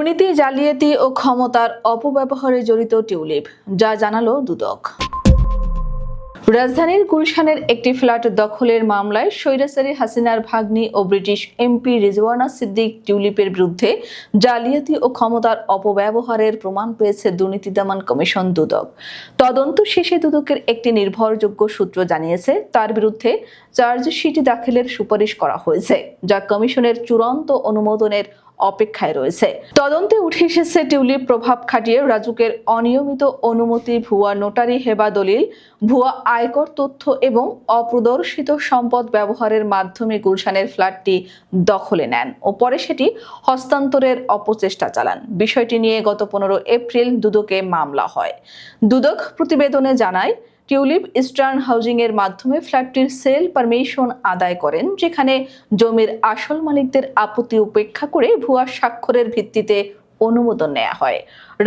দুর্নীতি, জালিয়াতি ও ক্ষমতার অপব্যবহারে জড়িত টিউলিপ, যা জানালো দুদক। রাজধানীর গুলশানের একটি ফ্ল্যাট দখলের মামলায় স্বৈরাচারী হাসিনার ভাগ্নি ও ব্রিটিশ এমপি রিজওয়ানা সিদ্দিক টিউলিপের বিরুদ্ধে জালিয়াতি ও ক্ষমতার অপব্যবহারের প্রমাণ পেয়েছে দুর্নীতি দমন কমিশন দুদক। তদন্ত শেষে দুদকের একটি নির্ভরযোগ্য সূত্র জানিয়েছে, তার বিরুদ্ধে চার্জশিট দাখিলের সুপারিশ করা হয়েছে, যা কমিশনের চূড়ান্ত অনুমোদনের অপেক্ষায় রয়েছে। তদন্তে উঠে এসেছে টিউলিপ প্রভাব খাটিয়ে রাজুকের অনিয়মিত অনুমতি, ভুয়া নোটারি, হেবা দলিল, ভুয়া আয়কর তথ্য এবং অপ্রদর্শিত সম্পদ ব্যবহারের মাধ্যমে গুলশানের ফ্ল্যাটটি দখলে নেন ও পরে সেটি হস্তান্তরের অপচেষ্টা চালান। বিষয়টি নিয়ে গত পনেরো এপ্রিল দুদকে মামলা হয়। দুদক প্রতিবেদনে জানায় টিউলিপ ইস্টার্ন হাউজিং এর মাধ্যমে ফ্ল্যাটটির সেল পারমিশন আদায় করেন, যেখানে জমির আসল মালিকদের আপত্তি উপেক্ষা করে ভুয়া স্বাক্ষরের ভিত্তিতে অনুমোদন নেওয়া হয়।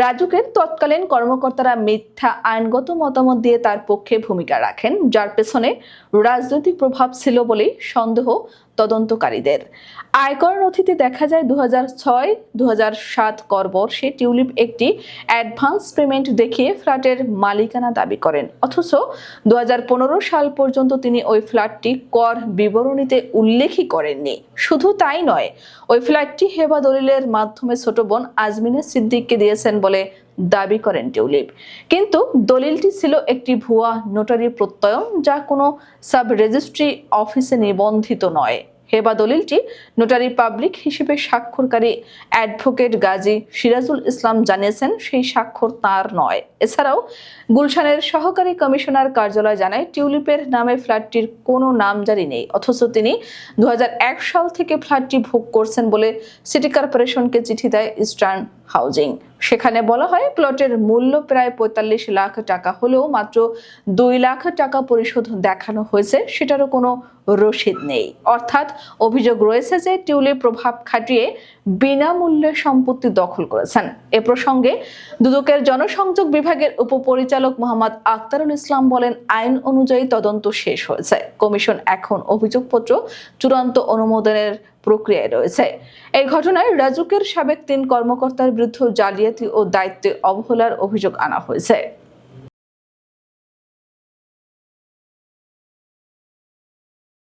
রাজুকের তৎকালীন কর্মকর্তারা মিথ্যা আইনগত মতামত দিয়ে তার পক্ষে ভূমিকা রাখেন, যার পেছনে রাজনৈতিক প্রভাব ছিল বলেই সন্দেহ তদন্তকারীদের। আয়কর নথিতে দেখা যায় দু হাজার ছয় দু হাজার সাত কর বর্ষে টিউলিপ একটি অ্যাডভান্স পেমেন্ট দেখিয়ে ফ্ল্যাটের মালিকানা দাবি করেন। অথচ দু হাজার পনেরো সাল পর্যন্ত তিনি ওই ফ্ল্যাটটি কর বিবরণীতে উল্লেখই করেননি। শুধু তাই নয়, ওই ফ্ল্যাটটি হেবা দলিলের মাধ্যমে ছোট বোন আজমিনে সিদ্দিককে দিয়েছেন বলে দাবি করেন টিউলিপ। কিন্তু দলিলটি ছিল একটি ভুয়া নোটারি প্রত্যয়ন, যা কোনো সাব রেজিস্ট্রি অফিসে নিবন্ধিত নয়। হেবা দলিলটি নোটারি পাবলিক হিসেবে স্বাক্ষরকারী অ্যাডভোকেট গাজী সিরাজুল ইসলাম জানিয়েছেন, সেই স্বাক্ষর তার নয়। এছাড়াও গুলশানের সহকারী কমিশনার কার্যালয় জানায়, টিউলিপের নামে ফ্ল্যাটটির কোনো নাম জারি নেই। অথচ তিনি দু হাজার এক সাল থেকে ফ্ল্যাটটি ভোগ করছেন বলে সিটি কর্পোরেশনকে চিঠি দেয় ইস্টার্ন হাউজিং সেখানে বলা হয় প্লটের মূল্য প্রায় পঁয়তাল্লিশ লাখ টাকা হলেও মাত্র দুই লাখ টাকা পরিশোধ দেখানো হয়েছে, সেটারও কোনো রসিদ নেই। অর্থাৎ অভিযোগ রয়েছে যে টিউলিপ প্রভাব খাটিয়ে বিনামূল্যে সম্পত্তি দখল করেছেন। এ প্রসঙ্গে দুদকের জনসংযোগ বিভাগের উপপরিচালক মোহাম্মদ আক্তারুল ইসলাম বলেন, আইন অনুযায়ী তদন্ত শেষ হয়েছে। কমিশন এখন অভিযোগপত্র চূড়ান্ত অনুমোদনের প্রক্রিয়ায় রয়েছে। এই ঘটনায় রাজুকের সাবেক তিন কর্মকর্তার বিরুদ্ধে জালিয়াতি ও দায়িত্বে অবহেলার অভিযোগ আনা হয়েছে।